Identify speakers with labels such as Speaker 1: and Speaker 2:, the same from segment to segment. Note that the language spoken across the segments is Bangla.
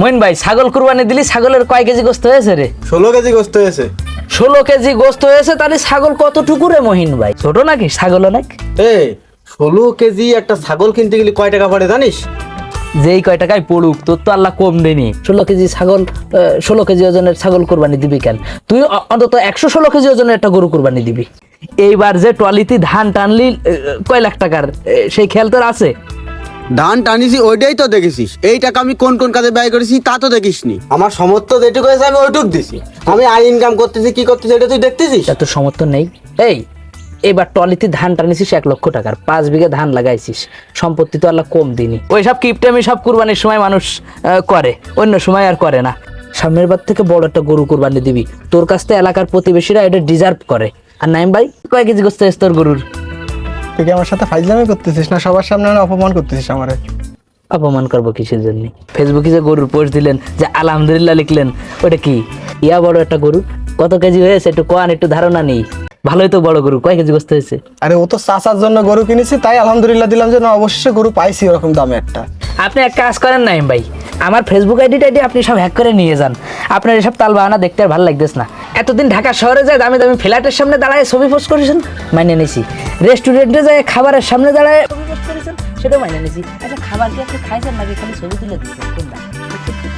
Speaker 1: মইন ভাই ছাগল কুরবানি দিলি ছাগলের কয় কেজি গোস্ত হয়েছে রে?
Speaker 2: ষোলো কেজি গোস্ত হয়েছে।
Speaker 1: ষোলো কেজি গোস্ত হয়েছে তাহলে ছাগল কতটুকু রে মহিন ভাই? ছোট নাকি? ছাগল অনেক
Speaker 2: ষোলো কেজি একটা ছাগল কিনতে গেলে কয় টাকা পড়ে জানিস?
Speaker 1: যেই কয় টাকায় পড়ুক তোর তো আল্লাহ কম দেনি। ষোলো কেজি ছাগল ষোলো কেজি ওজনের ছাগল কুরবানি দিবি কেন? তুই অন্তত একশো ষোলো কেজি ওজনের একটা গরু কুরবানি দিবি। এইবার যে ট্রলিতে ধান টানলি কয় লাখ টাকার? সেই খেয়াল তোর আছে?
Speaker 3: ধান টানিছি ওইটাই তো দেখেছিস। এই টাকা আমি কোন কোন কাজে ব্যয় করেছি তা তো দেখিসনি।
Speaker 2: আমার সমর্থ যেটুকু হয়েছে আমি ওইটুক দিছি। আমি আই ইনকাম করতেছি কি করতেছি এটা তুই দেখতেছিস?
Speaker 1: তা তোর সমর্থন নেই। এই এবার টলিতে ধান টানিছিস এক লক্ষ টাকার পাঁচ বিঘা ধান লাগাইছিস। সম্পত্তি তো আল্লাহ কম দিনি ওই সব কিপটামি সব কুরবানির সময় মানুষ আহ, করে অন্য সময় আর করে না। সামনের বার থেকে বড় একটা গরু কুরবানি দিবি। তোর কাছ থেকে এলাকার প্রতিবেশীরা এটা ডিজার্ভ করে। আর নাইম ভাই কয় কেজি গোস্ত হয়েছে তোর গরুর?
Speaker 4: তুই কি আমার সাথে ফাইজলামি করতেছিস না সবার সামনে মানে অপমান করতেছিস আমারে?
Speaker 1: অপমান করব কিসের জন্য? ফেসবুকে যে গরুর পোস্ট দিলেন যে আলহামদুলিল্লাহ লিখলেন ওটা কি? ইয়া বড় একটা গরু? কত কেজি হয়েছে? একটু কোয়ান একটু ধারণা নেই। ভালোই তো বড় গরু কয় কেজি গোস্ত হয়েছে?
Speaker 4: আরে ও তো চাচার জন্য গরু কিনেছি তাই আলহামদুলিল্লাহ দিলাম যে না অবশ্যই গরু পাইছি ওরকম দামে একটা।
Speaker 1: আপনি এক কাজ করেন না ভাই আমার ফেসবুক আইডি টাইডি আপনি সব হ্যাক করে নিয়ে যান। আপনার এসব তাল বাহানা দেখতে আর ভালো লাগতেছে না। এতদিন ঢাকা শহরে যায় দামি দামি ফ্ল্যাটের সামনে দাঁড়ায় ছবি পোস্ট করেছেন? মাইনে নিছি। রেস্টুরেন্টে যায়, খাবারের সামনে দাঁড়ায়। সেটাও মাইনে নিছি আচ্ছা খাবার কি আপনি খাইছেন নাকি খালি ছবি তুলে দিচ্ছেন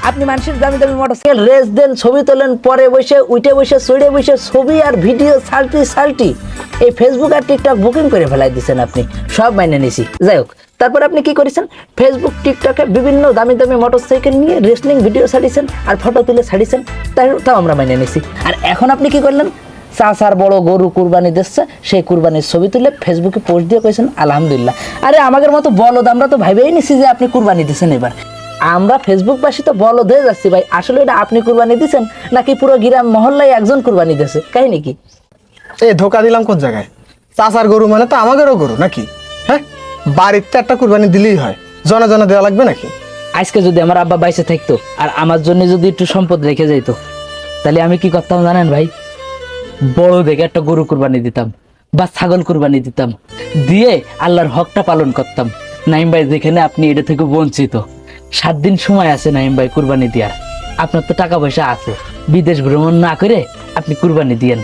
Speaker 1: আপনি মানুষের দামি দামি মোটরসাইকেল রেস দেন ছবি তোলেন, পরে বসে, উঠে বসে চড়ে বসে, ছবি আর ভিডিও সালটি সালটি এই ফেসবুক আর টিকটক বুকিং করে ফেলাই দিচ্ছেন আপনি। সব মাইনে নিছি যাই হোক, তারপর আপনি কি করেছেন? ফেসবুক টিকটকে বিভিন্ন দামি দামি মোটরসাইকেল নিয়ে রেসলিং ভিডিও ছাড়িয়েছেন আর ফটো তুলে ছাড়িয়েছেন। তাই তাও আমরা মাইনে নিছি আর এখন আপনি কি করলেন? চাষার বড় গরু কুরবানি দিচ্ছে সেই কুরবানির ছবি তুলে ফেসবুকে পোস্ট দিয়ে কয়েছেন আলহামদুলিল্লাহ। আরে আমাদের মতো বলদ আমরা তো ভাবেই নিছি যে আপনি কুরবানি দিচ্ছেন এবার। আমরা ফেসবুকবাসী তো বলদ হয়ে যাচ্ছি ভাই আসলে এটা আপনি কুরবানি দিচ্ছেন নাকি পুরো গ্রাম মহল্লায় একজন কুরবানি দিচ্ছে কাহিনী কি?
Speaker 4: এই ধোকা দিলাম কোন জায়গায়? চাচার গরু মানে তো আমাদেরও গরু নাকি? হ্যাঁ? বাড়িতে একটা কুরবানি দিলেই হয়। জনা জনা দেওয়া লাগবে নাকি?
Speaker 1: আজকে যদি আমার আব্বা বাইসে থাকতো আর আমার জন্য যদি একটু সম্পদ রেখে যাইতো তাহলে আমি কি করতাম জানেন ভাই? বড় দেখে একটা গরু কুরবানি দিতাম বা ছাগল কুরবানি দিতাম। দিয়ে আল্লাহর হকটা পালন করতাম। নাইম ভাই, যেখানে আপনি এটা থেকে বঞ্চিত। সাত দিন সময় আছে নাইম ভাই কুরবানি দেওয়ার। আপনার তো টাকা পয়সা আছে। বিদেশ ভ্রমণ না করে আপনি কুরবানি দিয়েন।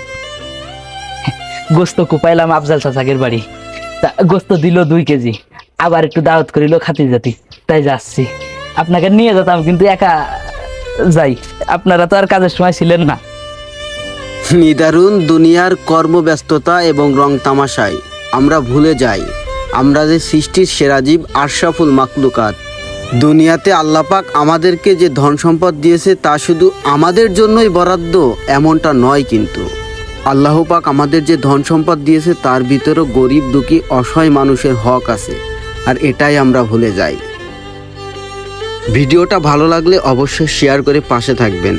Speaker 1: গোস্ত কুপাইলাম আফজাল চাচাকের বাড়ি। তা গোস্ত দিল দুই কেজি। আবার একটু দাওয়াত করিল খাতি জাতি তাই যাচ্ছি। আপনাকে নিয়ে যেতাম, কিন্তু একা যাই। আপনারা তো আর কাজের সময় ছিলেন না।
Speaker 3: নিদারুণ দুনিয়ার কর্মব্যস্ততা এবং রং তামাশায়। আমরা ভুলে যাই। আমরা যে সৃষ্টির সেরা জীব আশরাফুল মাকলুকাত দুনিয়াতে আল্লাপাক আমাদেরকে যে ধন সম্পদ দিয়েছে তা শুধু আমাদের জন্যই বরাদ্দ, এমনটা নয় কিন্তু। আল্লাহ পাক আমাদের যে ধন সম্পদ দিয়েছে তার ভিতরেও গরিব দুঃখী অসহায় মানুষের হক আছে, আর এটাই আমরা ভুলে যাই। ভিডিওটা ভালো লাগলে অবশ্যই শেয়ার করে পাশে থাকবেন।